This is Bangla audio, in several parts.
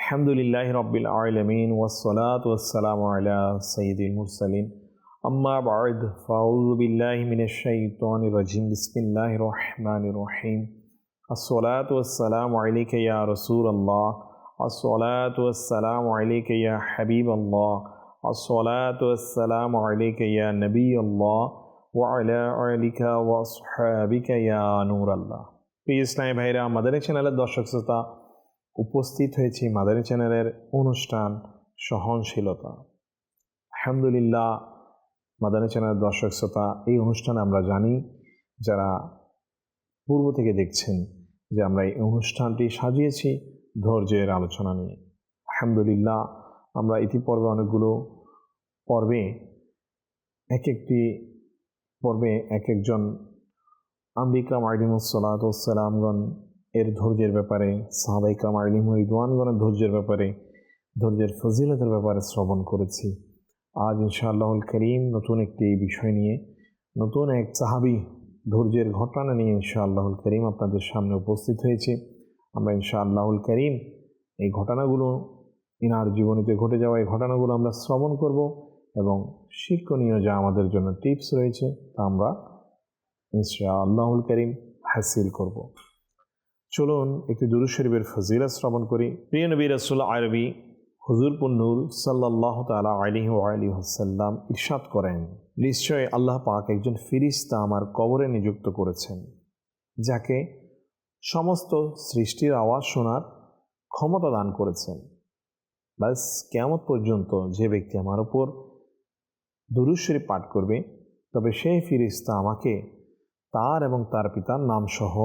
الحمد لله رب العالمين والصلاة والسلام على سيد المرسلين أما بعد فأعوذ بالله من الشيطان الرجيم بسم الله الرحمن الرحيم الصلاة والسلام عليك يا رسول الله الصلاة والسلام عليك يا حبيب الله الصلاة والسلام عليك يا نبي الله وعلى آلك وأصحابك يا نور الله প্রিয় ইসলামী ভাইরা মাদানী চ্যানেলের দর্শক শ্রোতা উপস্থিত হয়েছি মাদানী চ্যানেলের অনুষ্ঠান সহনশীলতা। আলহামদুলিল্লাহ, মাদানী চ্যানেলের দর্শক শ্রোতা, এই অনুষ্ঠানে আমরা জানি, যারা পূর্ব থেকে দেখছেন, যে আমরা এই অনুষ্ঠানটি সাজিয়েছি ধৈর্যের আলোচনা নিয়ে। আলহামদুলিল্লাহ, আমরা ইতিপর্বে অনেকগুলো পর্বে, এক একটি পর্বে এক একজন আম্বিকরাম আলিমুসালাতামগণ এর ধৈর্যের ব্যাপারে সাহাবাইকরাম আলিম রিদওয়ানগণের ধৈর্যের ব্যাপারে, ধৈর্যের ফজিলতের ব্যাপারে শ্রবণ করেছি। আজ ইনশাআল্লাহুল করিম নতুন একটি বিষয় নিয়ে, নতুন এক সাহাবি ধৈর্যের ঘটনা নিয়ে ইনশাআল্লাহুল করিম আপনাদের সামনে উপস্থিত হয়েছে। আমরা ইনশাআল্লাহুল করিম এই ঘটনাগুলো, ইনার জীবনীতে ঘটে যাওয়া এই ঘটনাগুলো আমরা শ্রবণ করব এবং শিক্ষণীয় যা আমাদের জন্য টিপস রয়েছে তা আমরা ইনশাআল্লাহুল করিম হাসিল করব। চলুন একটি দুরু শরীফের ফজিলা শ্রবণ করি। প্রিয় নবী রসুল আরবি হুজুর পুন্নুর সাল্লাহ তালা আলী আলী হাসাল্লাম ইরশাদ করেন, নিশ্চয় আল্লাহ পাক একজন ফিরিস্তা আমার কবরে নিযুক্ত করেছেন, যাকে সমস্ত সৃষ্টির আওয়াজ শোনার ক্ষমতা দান করেছেন। ব্যাস কেমত পর্যন্ত যে ব্যক্তি আমার উপর দুরুশ্বরী পাঠ করবে, তবে সেই ফিরিস্তা আমাকে তার এবং তার পিতার নামসহ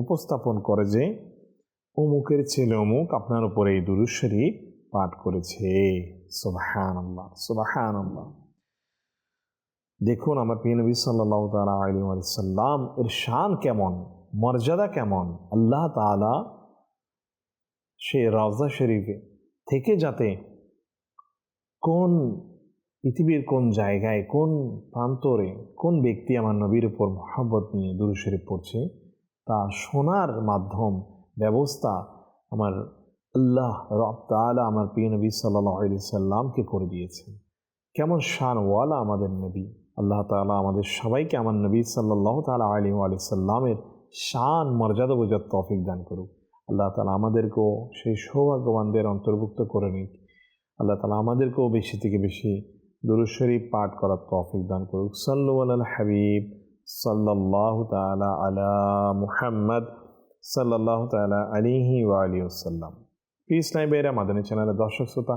উপস্থাপন করে যে, অমুকের ছেলে অমুক আপনার উপরে এই দুরুশ্বরী পাঠ করেছে। দেখুন আমার প্রিয় নবী সাল্লাহ তালা এর শান কেমন, মর্যাদা কেমন? আল্লাহ তালা সে রাজা শরীফে থেকে যাতে কোন পৃথিবীর কোন জায়গায়, কোন প্রান্তরে কোন ব্যক্তি আমার নবীর উপর মহাব্বত নিয়ে দুরু শরীফ পড়ছে তা শোনার মাধ্যম, ব্যবস্থা আমার আল্লাহ রব আমার প্রিয় নবী সাল্লাহ আলি সাল্লামকে করে দিয়েছেন। কেমন শানওয়ালা আমাদের নবী। আল্লাহ তালা আমাদের সবাইকে আমার নবী সাল্লাহ তালা আলী আলি সাল্লামের শান, মর্যাদা বোঝার তফিক দান করুক। আল্লাহ তালা আমাদেরকেও সেই সৌভাগ্যবানদের অন্তর্ভুক্ত করে নিক। আল্লাহ তালা আমাদেরকেও বেশি থেকে বেশি দুরুশরীফ পাঠ করার তফিক দান করুক। সাল্লু আল হাবিব। সাল্লাহ তালা আলা মুহাম্মদ সাল্লাহ তালা আলিহি ওয়া আলী আসাল্লাম পিস নাইবেরা মাদানী চ্যানেলের দর্শক শ্রোতা,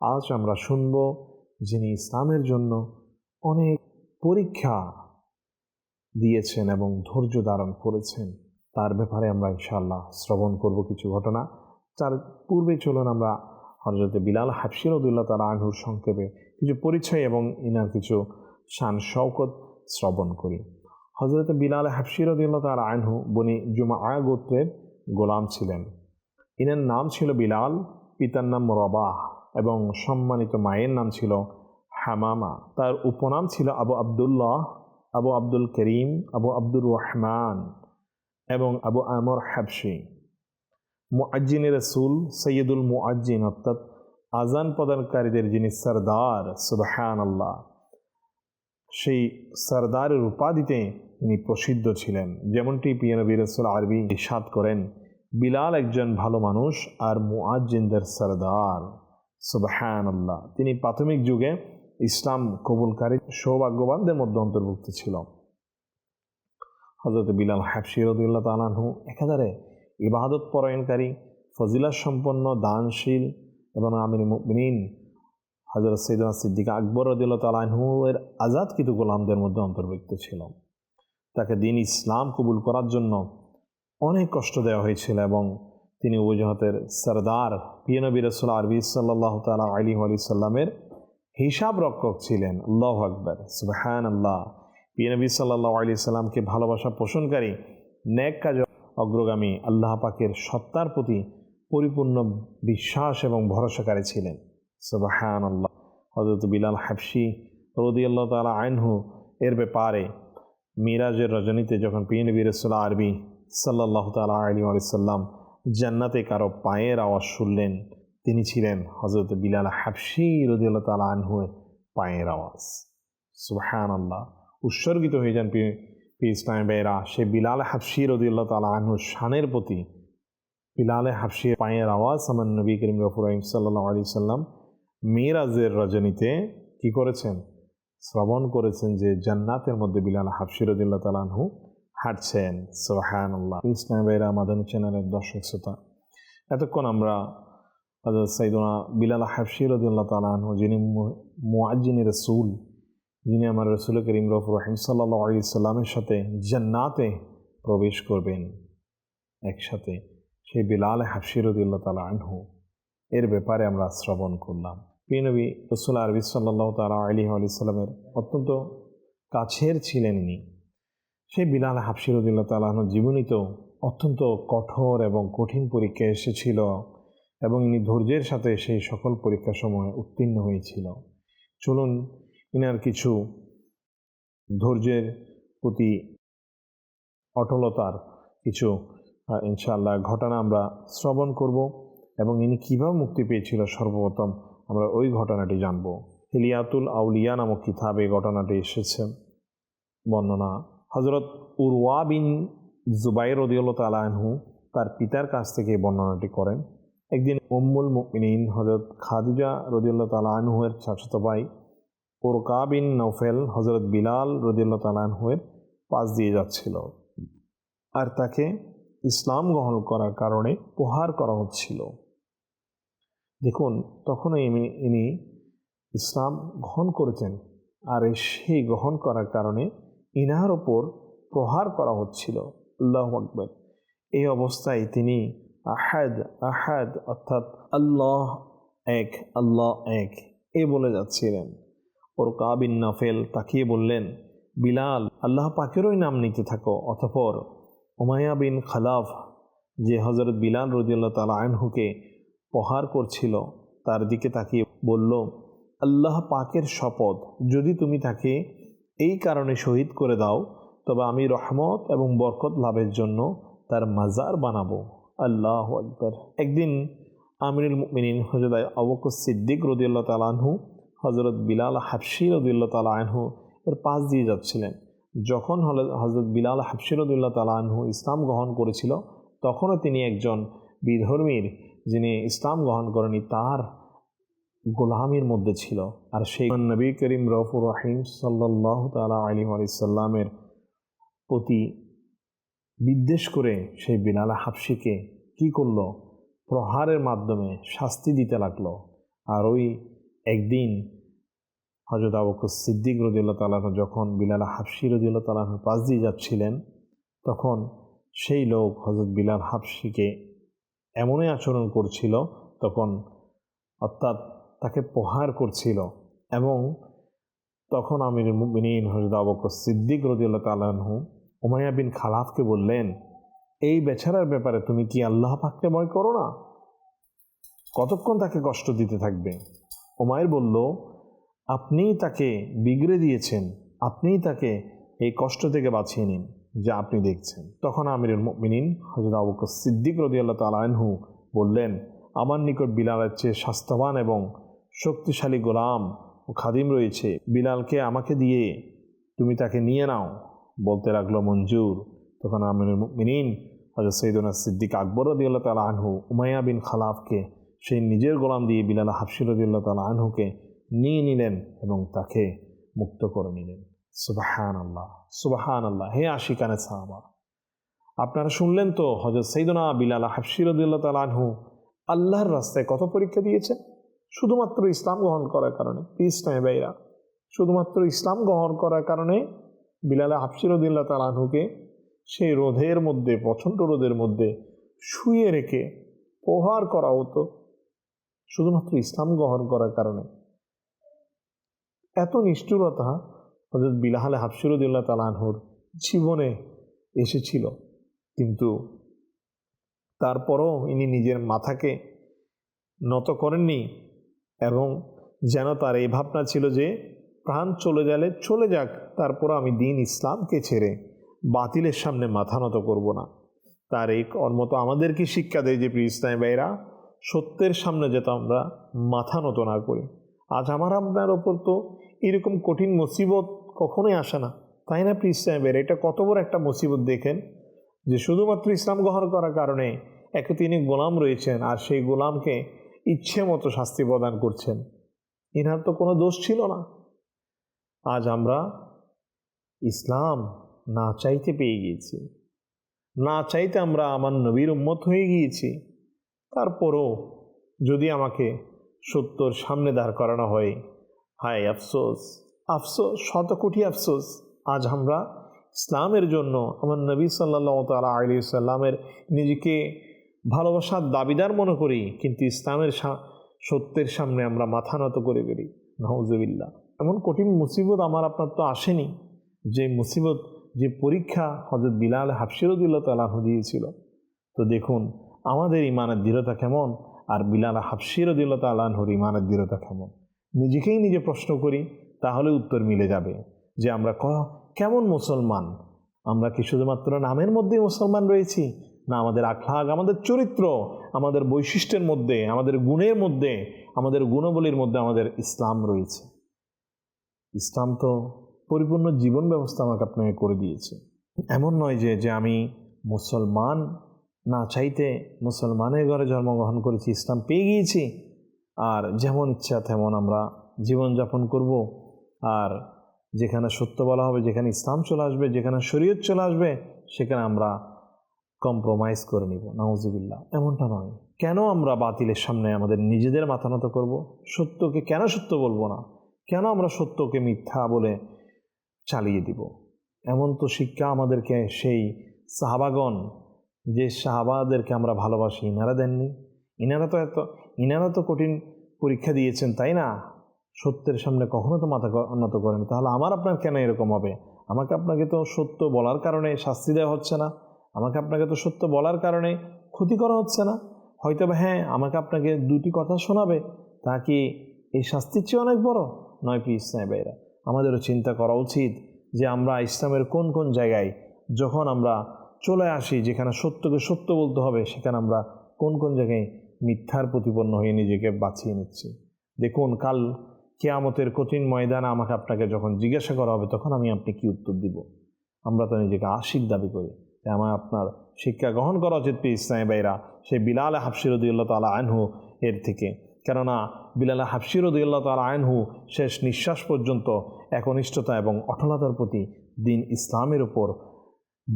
আজ আমরা শুনব যিনি ইসলামের জন্য অনেক পরীক্ষা দিয়েছেন এবং ধৈর্য ধারণ করেছেন। তার ব্যাপারে আমরা ইনশাআল্লাহ শ্রবণ করব কিছু ঘটনা। তার পূর্বে চলুন আমরা হজরত বিলাল হাফসিরদুল্লাহ তার আঘুর সংক্ষেপে কিছু পরিচয় এবং ইনার কিছু শান শওকত শ্রবণ করি। হজরত বিলাল হাফসিরদুল্লাহ তার আনহু বনি জুমা গোত্রের গোলাম ছিলেন। ইনার নাম ছিল বিলাল, পিতার নাম রবাহ এবং সম্মানিত মায়ের নাম ছিল হামামা। তার উপনাম ছিল আবু আবদুল্লাহ, আবু আব্দুল করিম, আবু আব্দুর রহমান এবং আবু আমর হাবসি মুআজ্জিন রসুল সৈয়দুল মুআজ্জিন অর্থাৎ আজান প্রদানকারীদের যিনি সরদার সুবহান আল্লাহ সেই সরদারের উপাধিতে তিনি প্রসিদ্ধ ছিলেন। যেমনটি পিয়ানবী রসুল আরবি ইসাদ করেন, বিলাল একজন ভালো মানুষ আর মুআজ্জিনদের সরদার। সুবহান আল্লাহ তিনি প্রাথমিক যুগে ইসলাম কবুলকারী, সৌভাগ্যবানদের মধ্যে অন্তর্ভুক্ত ছিল। হজরত বিলাল হাফসি রদুল্লাহ তালাহু একাধারে ইবাদত পরায়ণকারী ফজিলা সম্পন্ন দানশীল এবং আমিন মুমিন হজরত সৈদুল সিদ্দিক আকবর তালাহু এর আজাদকৃত গোলামদের মধ্যে অন্তর্ভুক্ত ছিল। তাকে দিন ইসলাম কবুল করার জন্য অনেক কষ্ট দেওয়া হয়েছিল এবং তিনি ওজহতের সরদার পিয়নবী রসুল আরবি সাল্লাহ তালা আলী আলি সাল্লামের হিসাব রক্ষক ছিলেন। আল্লাহ আকবর সুবাহান আল্লাহ পিয়নবী সাল্লাহ আলি সাল্লামকে ভালোবাসা পোষণকারী ন্যাক কাজ অগ্রগামী, আল্লাহ পাকের সত্তার প্রতি পরিপূর্ণ বিশ্বাস এবং ভরসাকারী ছিলেন। সুবাহান আল্লাহ হজরত বিলাল হাফসি রদি আল্লাহ তালা আইনহু এর ব্যাপারে মিরাজের রজনীতে যখন পিনবী রসুল্লাহ আরবি সাল্লাহ তালা আলী আলিয়াল্লাম জান্নাতে কারও পায়ের আওয়াজ শুনলেন, তিনি ছিলেন হজরত বিলাল হাফসি রদিয়াল্লাহ তালা আনহুয়ের পায়ের আওয়াজ। সুহান আল্লাহ উৎসর্গিত হয়ে যান পি ইসলাম বেরা সে বিলাল হাফসি রদিয়াল্লাহ তালা আনহু শানের প্রতি। বিলালে হাফসির পায়ের আওয়াজ আমার নবী করিম গফুর রহিম সাল্লাহ আলি সাল্লাম মিরাজের রজনীতে কি করেছেন? শ্রবণ করেছেন যে জান্নাতের মধ্যে বিলাল হাফসিরদুল্লাহ তালানহু হাঁটছেন। সোহান আল্লাহ ইসলাম বেরা মাদানী চ্যানেলের দর্শক শ্রোতা, এতক্ষণ আমরা হজরত সাইদুনা বিলাল হাফসিরদুল্লাহ তালানহু যিনি মুআজিনী রসুল, যিনি আমার রসুল করিম রফুর রহিম সাল্লামের সাথে জান্নাতে প্রবেশ করবেন একসাথে, সেই বিলাল হাফসিরদুল্লাহ তালা আনহু। এর ব্যাপারে আমরা শ্রবণ করলাম। প্রিয়নবী রসুল আরবি সাল্লাহ তালা আলী আলি সাল্লামের অত্যন্ত কাছের ছিলেন ইনি। সেই বিলাল হাফসিরুদ্দিল্লা তালাহন জীবনীতেও অত্যন্ত কঠোর এবং কঠিন পরীক্ষা এসেছিল এবং ইনি ধৈর্যের সাথে সেই সকল পরীক্ষা সময় উত্তীর্ণ হয়েছিল। চলুন ইনার কিছু ধৈর্যের প্রতি অটলতার কিছু ইনশাআল্লাহ, ঘটনা আমরা শ্রবণ করব। এবং ইনি কীভাবে মুক্তি পেয়েছিল সর্বপ্রথম, আমরা ওই ঘটনাটি জানব। হিলিয়াতুল আউলিয়া নামক কিতাবে ঘটনাটি এসেছে। বর্ণনা হজরত উরওয়া বিন জুবাই রদিউল্লা তালাহু তার পিতার কাছ থেকে বর্ণনাটি করেন। একদিন উম্মুল মুমিনিন হজরত খাদিজা রদিউল্লা তালাহুয়ের চাচত ভাই ওরকা বিন নৌফেল হজরত বিলাল রদিউল্লা তালাহুয়ের পাশ দিয়ে যাচ্ছিল। আর তাকে ইসলাম গ্রহণ করার কারণে প্রহার করা হচ্ছিল। দেখুন তখন ইনি ইসলাম গ্রহণ করেছেন আর সেই গ্রহণ করার কারণে ইনার ওপর প্রহার করা হচ্ছিল। আল্লাহ আকবর। এই অবস্থায় তিনি আহাদ আহাদ অর্থাৎ আল্লাহ এক আল্লাহ এক এ বলে যাচ্ছিলেন। ওর কাবিন নাফেল তাকিয়ে বললেন, বিলাল, আল্লাহ পাকেরই নাম নিতে থাকো। অথপর উমায়া বিন খালাফ, যে হজরত বিলাল রদিয়াল্লাহ তালা আনহুকে প্রহার করছিল, তার দিকে তাকিয়ে বলল, আল্লাহ পাকের শপথ, যদি তুমি তাকে এই কারণে শহীদ করে দাও, তবে আমি রহমত এবং বরকত লাভের জন্য তার মাজার বানাবো। আল্লাহ আকবর। একদিন আমিরুল মিনিন হজরত আবুক সিদ্দিক রদিয়াল্লাহ তালাহু হজরত বিলাল হাফসি রদিল্লা তালা আনহু এর পাশ দিয়ে যাচ্ছিলেন। যখন হলে হজরত বিলাল হাফসি আনহু ইসলাম গ্রহণ করেছিল, তখনও তিনি একজন বিধর্মীর যিনি ইসলাম গ্রহণ করেনি তার গোলামির মধ্যে ছিল। আর সেই নবী করিম রফুর রহিম সাল্লাহ তালা আলিম আলিসাল্লামের প্রতি বিদ্বেষ করে সেই বিলাল হাফসিকে কি করল? প্রহারের মাধ্যমে শাস্তি দিতে লাগল। আর ওই একদিন হজরত আবুক সিদ্দিক রদিল্লা তালাহ যখন বিলাল হাফসি রদিল্লা তালাহ পাশ দিয়ে যাচ্ছিলেন, তখন সেই লোক হজরত বিলাল হাফসিকে এমনই আচরণ করছিল তখন, অর্থাৎ তাকে প্রহার করছিল এবং তখন আমির মুবিনীন হজরত আবক সিদ্দিক রদিউল্লাহ তালাহু উমাইয়া বিন খালাফকে বললেন, এই বেচারার ব্যাপারে তুমি কি আল্লাহ পাককে ভয় করো না? কতক্ষণ তাকে কষ্ট দিতে থাকবে? ওমায়ের বলল, আপনিই তাকে বিগড়ে দিয়েছেন, আপনিই তাকে এই কষ্ট থেকে বাঁচিয়ে নিন। যা আপনি দেখছেন। তখন আমিরুল মিনিন হজরত আবুক সিদ্দিক রদিয়াল্লাহ তালাহু বললেন, আমার নিকট বিলালের চেয়ে স্বাস্থ্যবান এবং শক্তিশালী গোলাম ও খাদিম রয়েছে। বিলালকে আমাকে দিয়ে তুমি তাকে নিয়ে নাও। বলতে লাগল মঞ্জুর। তখন আমিরুল মিনিন হজরত সৈদুনা সিদ্দিক আকবর রদিয়াল্লাহ তালা আনহু, উমাইয়া বিন খালাফকে সেই নিজের গোলাম দিয়ে বিলাল হাফসির রদিয়াল্লাহ তালা আনহুকে নিয়ে নিলেন এবং তাকে মুক্ত করে নিলেন। সুবাহান আল্লাহ সুবাহান আল্লাহ হে আশিকানে সাহাবা। আপনারা শুনলেন তো হজরত সৈদনা বিলাল হাফসিরদুল্লাহ তালাহু আল্লাহর রাস্তায় কত পরীক্ষা দিয়েছে? শুধুমাত্র ইসলাম গ্রহণ করার কারণে। ইসলামে বাইরা শুধুমাত্র ইসলাম গ্রহণ করার কারণে বিলাল হাফসিরদুল্লাহ তালাহুকে সেই রোধের মধ্যে, প্রচণ্ড রোধের মধ্যে শুয়ে রেখে প্রহার করা হতো। শুধুমাত্র ইসলাম গ্রহণ করার কারণে। এত নিষ্ঠুরতা হজরত বিলাহালে হাফসিরুদ্দুল্লাহ তালানহুর জীবনে এসেছিল। কিন্তু তারপরও ইনি নিজের মাথাকে নত করেননি এবং যেন তার এই ভাবনা ছিল যে প্রাণ চলে গেলে চলে যাক তারপর আমি দিন ইসলামকে ছেড়ে বাতিলের সামনে মাথা নত করব না। তার এই কর্ম তো আমাদেরকে শিক্ষা দেয় যে প্রিয় ইসলাম ভাইরা সত্যের সামনে যেতে আমরা মাথা নত না করি। আজ আমার আপনার ওপর তো এরকম কঠিন মুসিবত কখনোই আসে না। তাই না প্রিস সাহেবের? এটা কত বড় একটা মুসিবত দেখেন যে শুধুমাত্র ইসলাম গ্রহণ করার কারণে একে তিনি গোলাম রয়েছেন আর সেই গোলামকে ইচ্ছে মতো শাস্তি প্রদান করছেন। ইনার তো কোনো দোষ ছিল না। আজ আমরা ইসলাম না চাইতে পেয়ে গিয়েছি। না চাইতে আমরা আমার নবীর উম্মত হয়ে গিয়েছি। তারপরও যদি আমাকে সত্যর সামনে দাঁড় করানো হয়। হায় আফসোস আফসোস শত কোটি আফসোস। আজ আমরা ইসলামের জন্য আমার নবী সাল্লাহ তালা আলী সাল্লামের নিজেকে ভালোবাসার দাবিদার মনে করি, কিন্তু ইসলামের সত্যের সামনে আমরা মাথা নত করে বেরি নওজবিল্লা এমন কঠিন মুসিবত আমার আপনার তো আসেনি, যে মুসিবত, যে পরীক্ষা হজরত বিলাল হাফসিরুদ্দুল্লাহ তালাহ দিয়েছিল। তো দেখুন, আমাদের ইমানের দৃঢ়তা কেমন? আর বিলাল হাফসিরুদ্দুল্লাহ তালাহর ইমানের দৃঢ়তা কেমন? নিজেকেই নিজে প্রশ্ন করি, তাহলে উত্তর মিলে যাবে যে আমরা কেমন মুসলমান? আমরা কি শুধুমাত্র নামের মধ্যেই মুসলমান রয়েছি? না, আমাদের আখলাগ আমাদের চরিত্র, আমাদের বৈশিষ্ট্যের মধ্যে, আমাদের গুণের মধ্যে, আমাদের গুণবলীর মধ্যে আমাদের ইসলাম রয়েছে। ইসলাম তো পরিপূর্ণ জীবন ব্যবস্থা আমাকে আপনাকে করে দিয়েছে। এমন নয় যে যে আমি মুসলমান না চাইতে মুসলমানের ঘরে জন্মগ্রহণ করেছি, ইসলাম পেয়ে গিয়েছি। আর যেমন ইচ্ছা তেমন আমরা জীবনযাপন করব। আর যেখানে সত্য বলা হবে, যেখানে ইসলাম চলে আসবে, যেখানে শরীয়ত চলে আসবে, সেখানে আমরা কম্প্রোমাইজ করে নিব। নাউজিবিল্লা এমনটা নয়। কেন আমরা বাতিলের সামনে আমাদের নিজেদের মাথা নত করব? সত্যকে কেন সত্য বলব না? কেন আমরা সত্যকে মিথ্যা বলে চালিয়ে দিব? এমন তো শিক্ষা আমাদেরকে সেই সাহাবাগণ যে সাহাবাদেরকে আমরা ভালোবাসি, ইনারা দেননি। ইনারা তো এত, ইনারা তো কঠিন পরীক্ষা দিয়েছেন, তাই না? সত্যের সামনে কখনো তো মাথা উন্নত করেন তাহলে আমার আপনার কেন এরকম হবে? আমাকে আপনাকে তো সত্য বলার কারণে শাস্তি দেওয়া হচ্ছে না। আমাকে আপনাকে তো সত্য বলার কারণে ক্ষতি করা হচ্ছে না। হয়তো বা হ্যাঁ আমাকে আপনাকে দুটি কথা শোনাবে। তা কি এই শাস্তির চেয়ে অনেক বড়? নয় পি ইসলাম ভাইরা আমাদেরও চিন্তা করা উচিত যে আমরা ইসলামের কোন কোন জায়গায়, যখন আমরা চলে আসি যেখানে সত্যকে সত্য বলতে হবে, সেখানে আমরা কোন কোন জায়গায় মিথ্যার প্রতিপন্ন হয়ে নিজেকে বাঁচিয়ে নিচ্ছি। দেখুন, কাল কেয়ামতের কঠিন ময়দানে আমাকে আপনাকে যখন জিজ্ঞাসা করা হবে, তখন আমি আপনি কি উত্তর দিব? আমরা তো নিজেকে আশিক দাবি করি। তাই আমার আপনার শিক্ষা গ্রহণ করা উচিত পি ইসলামী ভাইরা সেই বিলাল হাফসিরুদ্দুল্লাহ তালা আনহু এর থেকে। কেননা, বিলাল হাফসিরুদ্দুল্লাহ তালা আনহু শেষ নিঃশ্বাস পর্যন্ত একনিষ্ঠতা এবং অটলতার প্রতি দিন ইসলামের উপর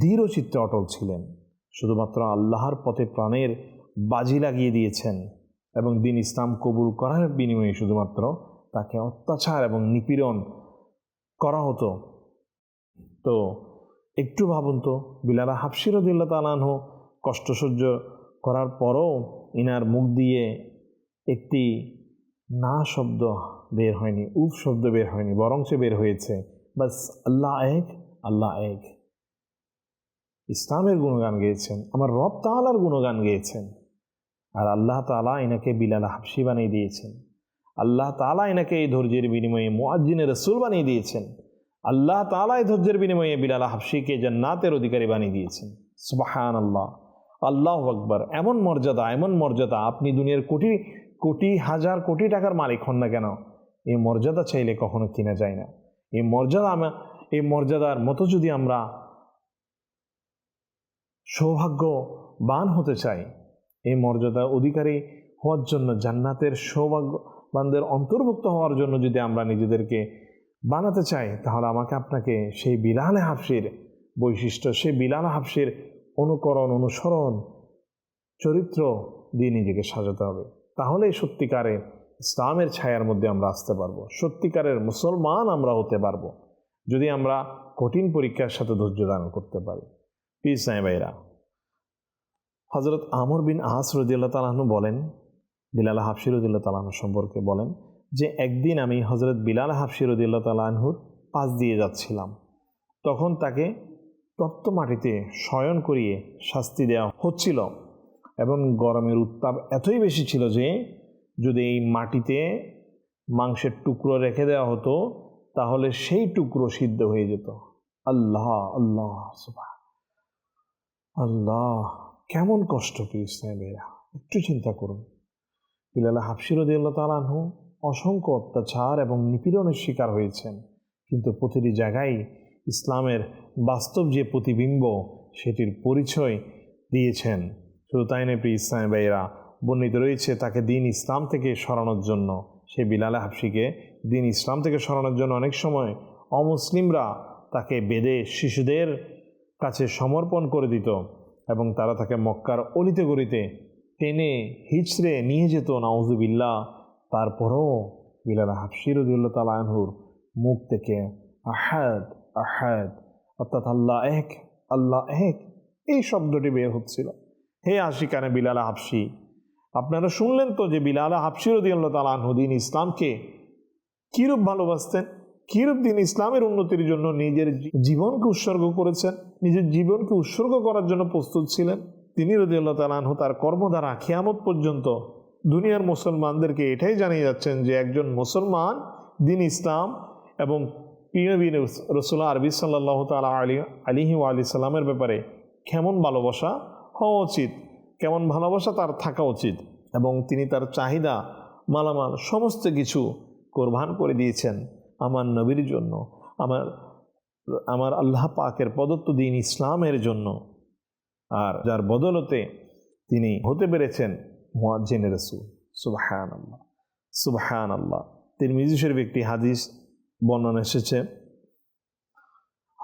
দৃঢ়চিত্তে অটল ছিলেন। শুধুমাত্র আল্লাহর পথে প্রাণের বাজি লাগিয়ে দিয়েছেন এবং দিন ইসলাম কবুল করার বিনিময়ে শুধুমাত্র তাকে অত্যাচার এবং নিপীড়ন করা হতো। তো একটু ভাবুন তো, বিলালা হাফসিরদুল্লা তালানহ কষ্ট সহ্য করার পরও ইনার মুখ দিয়ে একটি না শব্দ বের হয়নি, উফ শব্দ বের হয়নি, বরঞ্চ বের হয়েছে। বাস আল্লাহ এক আল্লাহ এক। ইসলামের গুণগান গেয়েছেন, আমার রব তালার গুণগান গেয়েছেন। আর আল্লাহ তালা এনাকে বিলাল হাফসি বানিয়ে দিয়েছেন। আল্লাহ তালা এনাকে এই ধৈর্যের বিনিময়ে মোয়াজ্জিনের রসুল বানিয়ে দিয়েছেন। আল্লাহ তালা এই ধৈর্যের বিনিময়ে বিলাল হাফসিকে জান্নাতের অধিকারী বানিয়ে দিয়েছেন। সুবাহান আল্লাহ আল্লাহ আকবর। এমন মর্যাদা এমন মর্যাদা, আপনি দুনিয়ার কোটি কোটি, হাজার কোটি টাকার মালিক হন না কেন? এই মর্যাদা চাইলে কখনো কিনা যায় না। এই মর্যাদা এই মর্যাদার মতো যদি আমরা সৌভাগ্যবান হতে চাই। এই মর্যাদা অধিকারী হওয়ার জন্য, জান্নাতের সৌভাগ্যবানদের অন্তর্ভুক্ত হওয়ার জন্য যদি আমরা নিজেদেরকে বানাতে চাই, তাহলে আমাকে আপনাকে সেই বিলালে হাফসির বৈশিষ্ট্য, সেই বিলাল হাফসির অনুকরণ, অনুসরণ, চরিত্র দিয়ে নিজেকে সাজাতে হবে। তাহলেই সত্যিকারের ইসলামের ছায়ার মধ্যে আমরা আসতে পারব। সত্যিকারের মুসলমান আমরা হতে পারব। যদি আমরা কঠিন পরীক্ষার সাথে ধৈর্য দান করতে পারি। নাই ভাইরা হজরত আমর বিন আস রদিল্লা তালাহনু বলেন, বিলাল হাফসি রদিল্লা তালাহনু সম্পর্কে বলেন যে, একদিন আমি হজরত বিলাল হাফসি রদিল্লা তালাহুর পাশ দিয়ে যাচ্ছিলাম। তখন তাকে তপ্ত মাটিতে শয়ন করিয়ে শাস্তি দেওয়া হচ্ছিল এবং গরমের উত্তাপ এতই বেশি ছিল যে, যদি এই মাটিতে মাংসের টুকরো রেখে দেওয়া হতো, তাহলে সেই টুকরো সিদ্ধ হয়ে যেত। আল্লাহ আল্লাহ সুবাহ আল্লাহ, কেমন কষ্ট পেয়েছে ভাইয়া? একটু চিন্তা করুন। বিলাল হাফসির রদিয়াল্লাহ তালাহু অসংখ্য অত্যাচার এবং নিপীড়নের শিকার হয়েছেন। কিন্তু প্রতিটি জায়গায় ইসলামের বাস্তব যে প্রতিবিম্ব, সেটির পরিচয় দিয়েছেন। শুধু তাই প্রিয় ইসলাম ভাইয়েরা, বর্ণিত রয়েছে তাকে দিন ইসলাম থেকে সরানোর জন্য। সে বিলালে হাফসিকে দিন ইসলাম থেকে সরানোর জন্য অনেক সময় অমুসলিমরা তাকে বেদে শিশুদের কাছে সমর্পণ করে দিত এবং তারা তাকে মক্কার অলিতে গলিতে টেনে হিচড়ে নিয়ে যেত নাউজুবিল্লা তারপরও বিলাল হাফসির উদ্দুল্লাহ তালা আনহুর মুখ থেকে আহাদ আহাদ, অর্থাৎ আল্লাহ এক আল্লাহ এক, এই শব্দটি বের হচ্ছিল। হে আশিকানে বিলাল হাফসি, আপনারা শুনলেন তো যে বিলাল হাফসি রদিয়াল্লাহ তালা আনহুদ্দিন ইসলামকে কীরূপ ভালোবাসতেন? কীরূপ দিন ইসলামের উন্নতির জন্য নিজের জীবনকে উৎসর্গ করেছেন, নিজের জীবনকে উৎসর্গ করার জন্য প্রস্তুত ছিলেন? তিনি রদিয়াল্লাহ তালাহু তার কর্ম দ্বারা খেয়ামত পর্যন্ত দুনিয়ার মুসলমানদেরকে এটাই জানিয়ে যাচ্ছেন যে একজন মুসলমান দিন ইসলাম এবং পিনবীন রসুল্লাহ আরবি সাল্লাহ তালা আলী আলিহি আলি সাল্লামের ব্যাপারে কেমন ভালোবাসা হওয়া উচিত? কেমন ভালোবাসা তার থাকা উচিত? এবং তিনি তার চাহিদা, মালামাল, সমস্ত কিছু কোরবান করে দিয়েছেন। আমার নবীর জন্য, আমার আমার আল্লাহ পাকের প্রদত্ত দিন ইসলামের জন্য। আর যার বদলতে তিনি হতে পেরেছেন মোয়াজ্জেন রসুল। সুবাহান আল্লাহ সুবাহান আল্লাহ তিরমিজি শরীফ একটি হাদিস বর্ণনা এসেছে।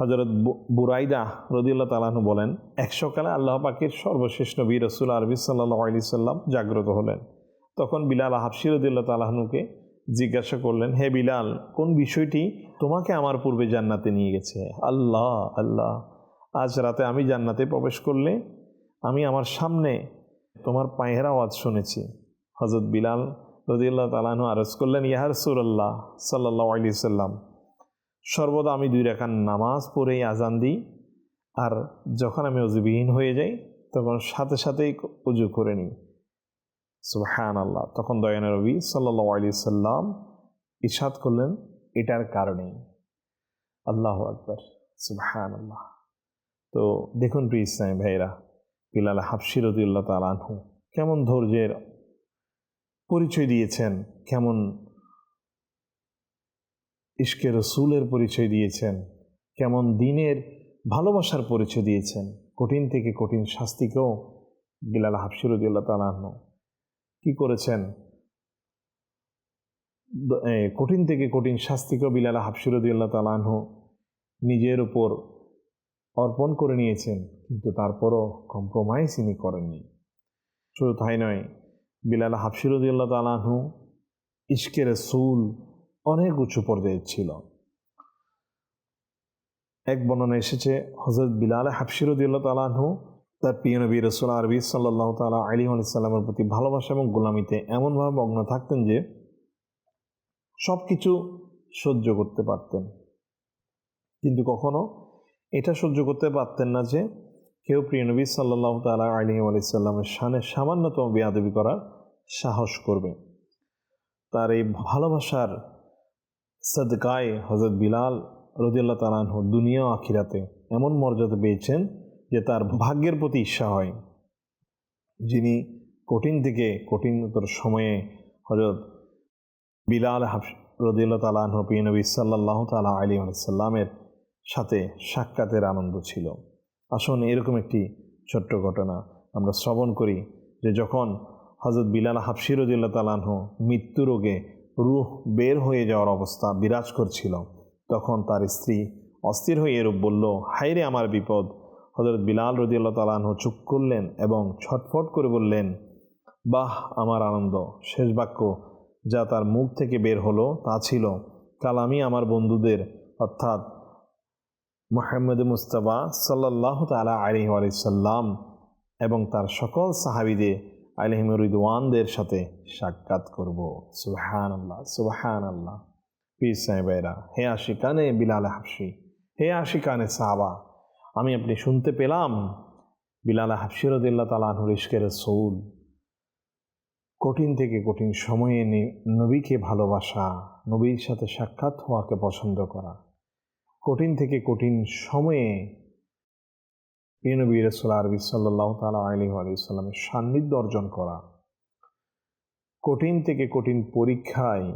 হজরত বুরাইদা রদিউল্লাহ তালাহু বলেন, এক সকালে আল্লাহ পাকের সর্বশেষ নবী রসুল আরবি সাল্লাহ আলি সাল্লাম জাগ্রত হলেন। তখন বিলাল হাফসি রদিউল্লাহ তালাহনুকে জিজ্ঞাসা করলেন, হে বিলাল, কোন বিষয়টি তোমাকে আমার পূর্বে জান্নাতে নিয়ে গেছে? আল্লাহ আল্লাহ, আজ রাতে আমি জান্নাতে প্রবেশ করলে আমি আমার সামনে তোমার পায়ের আওয়াজ শুনেছি। হজরত বিলাল রদিউল্লাহ তালাহনু আরজ করলেন ইয়াহার সুরাল্লাহ সাল্লাহ আলি সাল্লাম সর্বদা আমি দুই রেখার নামাজ পড়েই আজান দিই, আর যখন আমি অজুবিহীন হয়ে যাই, তখন সাথে সাথেই উজু করে নিই। সুবহান আল্লাহ তখন দয়ানা রবি সাল্লাহ আলি সাল্লাম ইসাদ করলেন, এটার কারণেই আল্লাহ আকবর সুবহান আল্লাহ তো দেখুন প্রিয় ইসলাম ভাইরা বিলাল হাফসি রদিউল্লাহ তালানহু কেমন ধৈর্যের পরিচয় দিয়েছেন, কেমন ইশকে রসুলের পরিচয় দিয়েছেন, কেমন দিনের ভালোবাসার পরিচয় দিয়েছেন, কঠিন থেকে কঠিন শাস্তিকেও বিলাল হাফসিরুদ্দিল্লা তালাহন কি করেছেন? কঠিন থেকে কঠিন শাস্তিকেও বিলাল হাফসিরুদ্দিল্লা তালাহন নিজের উপর অর্পণ করে নিয়েছেন, কিন্তু তারপরও কম্প্রোমাইজ ইনি করেননি। শুধু তাই নয়, বিলাল হাফসিরুদ্দিল্লা তালাহু ইশকে রসুল অনেক উঁচু পর্যায়ে ছিল। এক বর্ণনা এসেছে হজরত বিলাল হাফসিরুদ্দিল্লা তালাহু তার প্রিয় নবী রসুল আরবি সাল্লাহ তালা আলী আলাইসাল্লামের প্রতি ভালোবাসা এবং গোলামিতে এমনভাবে মগ্ন থাকতেন যে সব কিছু সহ্য করতে পারতেন। কিন্তু কখনো এটা সহ্য করতে পারতেন না যে কেউ প্রিয় নবী সাল্লাহ তালা আলী আলাইসাল্লামের সানে সামান্যতম বেয়াদবি করার সাহস করবে। তার এই ভালোবাসার সদকায় হজরত বিলাল রদিয়াল্লাহ তালাহ দুনিয়া আখিরাতে এমন মর্যাদা পেয়েছেন যে তার ভাগ্যের প্রতি ঈর্ষা হয়। যিনি কঠিন থেকে কঠিনতর সময়ে হজরত বিলাল রদিয়াল্লাহ তালাহ নবী সাল্লাহ তালা আলী সাল্লামের সাথে সাক্ষাতের আনন্দ ছিল। আসুন এরকম একটি ছোট্ট ঘটনা আমরা শ্রবণ করি যে যখন হজরত বিলাল হাফসিরুদ্দিল্লা তালাহ মৃত্যু রোগে রুহ বের হয়ে যাওয়ার অবস্থা বিরাজ করছিল, তখন তার স্ত্রী অস্থির হয়ে এরূপ বলল হাইরে আমার বিপদ হজরত বিলাল রদিয়াল্লাহ তালাহ চুপ করলেন এবং ছটফট করে বললেন, বাহ, আমার আনন্দ। শেষ বাক্য যা তার মুখ থেকে বের হলো তা ছিল কাল আমি আমার বন্ধুদের। অর্থাৎ মোহাম্মদ মুস্তফা সাল্লাহ তালা আলি আলাইসাল্লাম এবং তার সকল সাহাবিদে আলহিম রিদওয়ানদের সাথে সাক্ষাৎ করব। সুবাহান আল্লাহ সুবাহান আল্লাহ পীর সাহেবেরা হে আশিকানে বিলাল হাফসি, হে আশিকানে সাহাবা আমি আপনি শুনতে পেলাম বিলাল হাফসিরদুল্লাহ তালাহুর ইস্কের সৌল কঠিন থেকে কঠিন সময়ে নবীকে ভালোবাসা, নবীর সাথে সাক্ষাৎ হওয়াকে পছন্দ করা। কঠিন থেকে কঠিন সময়ে প্রিয় নবী রসুল আরবি সাল্লাহ তালা আলী আলাইসাল্লামের সান্নিধ্য অর্জন করা। কঠিন থেকে কঠিন পরীক্ষায়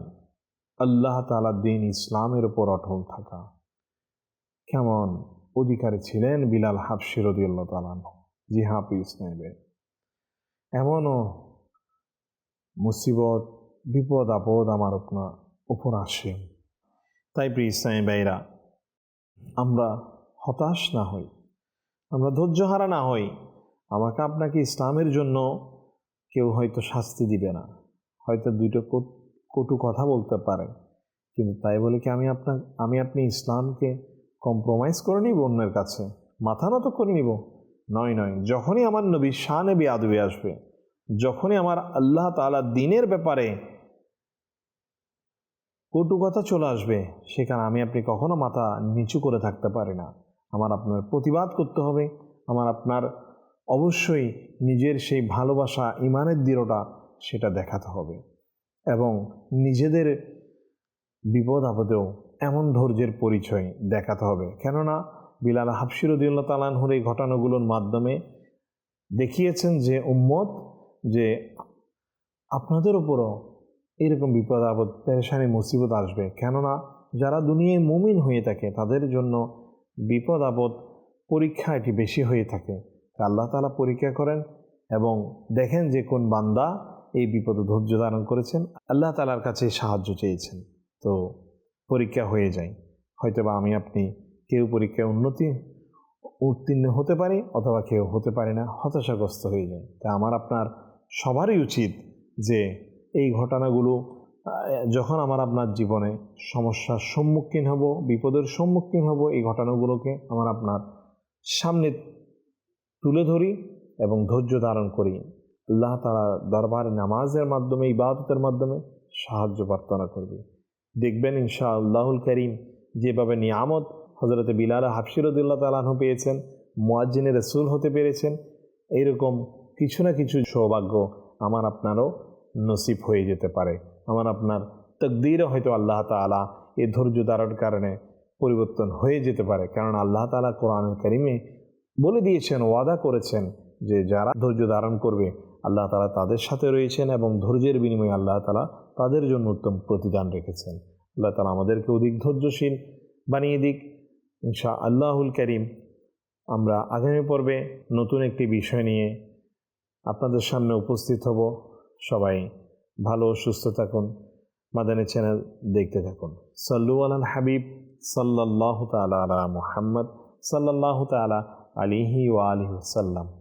আল্লাহ তালা দিন ইসলামের ওপর অটল থাকা। কেমন? অধিকারী ছিলেন বিলাল হাফসি রদিউল্লাহ তালান জি হাফি ইসলামে এমনও মুসিবত, বিপদ, আপদ আমার আপনার উপর আসে। তাই প্রিয় ইসলামী ভাইরা আমরা হতাশ না হই, আমরা ধৈর্যহারা না হই, আমাকে আপনাকে ইসলামের জন্য কেউ হয়তো শাস্তি দিবে না। হয়তো দুইটো কটু কথা বলতে পারে, কিন্তু তাই বলে কি আমি আপনার, আমি আপনি ইসলামকে কম্প্রোমাইজ করে নিব অন্যের কাছে। মাথা নত করে নিব। নয় নয়, যখনই আমার নবী শানে বেয়াদবি আসবে, যখনই আমার আল্লাহ তাআলা দিনের ব্যাপারে কটু কথা চলে আসবে, সেখানে আমি আপনি কখনো মাথা নিচু করে থাকতে পারি না। আমার আপনার প্রতিবাদ করতে হবে। আমার আপনার অবশ্যই নিজের সেই ভালোবাসা, ইমানের দৃঢ়টা সেটা দেখাতে হবে। এবং নিজেদের বিপদ আপদেও এমন ধৈর্যের পরিচয় দেখাতে হবে। কেননা বিলাল হাফসিরুদ্দিল্লা তালানহুর এই ঘটনাগুলোর মাধ্যমে দেখিয়েছেন যে উম্মত যে আপনাদের উপরও এরকম বিপদ, আপদ, পেরেশানি, মুসিবত আসবে। কেননা যারা দুনিয়ায় মুমিন হয়ে থাকে, তাদের জন্য বিপদ, আপদ পরীক্ষা এটি বেশি হয়ে থাকে। আল্লাহ তালা পরীক্ষা করেন এবং দেখেন যে কোন বান্দা এই বিপদে ধৈর্য ধারণ করেছেন। আল্লাহ তালার কাছে সাহায্য চেয়েছেন। তো পরীক্ষা হয়ে যায়। হয়তো বা আমি আপনি কেউ পরীক্ষায় উন্নতি, উত্তীর্ণ হতে পারি অথবা কেউ হতে পারে না, হতাশাগ্রস্ত হয়ে যায়। তা আমার আপনার সবারই উচিত যে এই ঘটনাগুলো, যখন আমার আপনার জীবনে সমস্যার সম্মুখীন হব, বিপদের সম্মুখীন হব, এই ঘটনাগুলোকে আমার আপনার সামনে তুলে ধরি এবং ধৈর্য ধারণ করি। আল্লাহ তারা দরবারে নামাজের মাধ্যমে, ইবাদতের মাধ্যমে সাহায্য প্রার্থনা করবে। দেখবেন ইনশা আল্লাহুল করিম, যেভাবে নিয়ামত হজরত বিলাল হাফসিরুদ্দুল্লাহ তালাহ পেয়েছেন, মুয়াজ্জিনে রসুল হতে পেরেছেন এইরকম কিছু না কিছু সৌভাগ্য আমার আপনারও নসিব হয়ে যেতে পারে। আমার আপনার তকদিরও হয়তো আল্লাহ তালা এ ধৈর্য ধারণ কারণে পরিবর্তন হয়ে যেতে পারে। কারণ আল্লাহ তালা কোরআন করিমে বলে দিয়েছেন, ওয়াদা করেছেন যে যারা ধৈর্য ধারণ করবে, আল্লাহ তালা তাদের সাথে রয়েছেন এবং ধৈর্যের বিনিময়ে আল্লাহ তালা তাদের জন্য উত্তম প্রতিদান রেখেছেন। আল্লাহ তালা আমাদেরকে অধিক ধৈর্যশীল বানিয়ে দিক। ইনশা আল্লাহুল করিম, আমরা আগামী পর্বে নতুন একটি বিষয় নিয়ে আপনাদের সামনে উপস্থিত হব। সবাই ভালো, সুস্থ থাকুন। মাদানী চ্যানেল দেখতে থাকুন। সল্লু আলাল হাবিব সাল্লাহ তালা আলা মুহাম্মদ সাল্লাহ তালা আলিহি ওয়া আলিহি সাল্লাম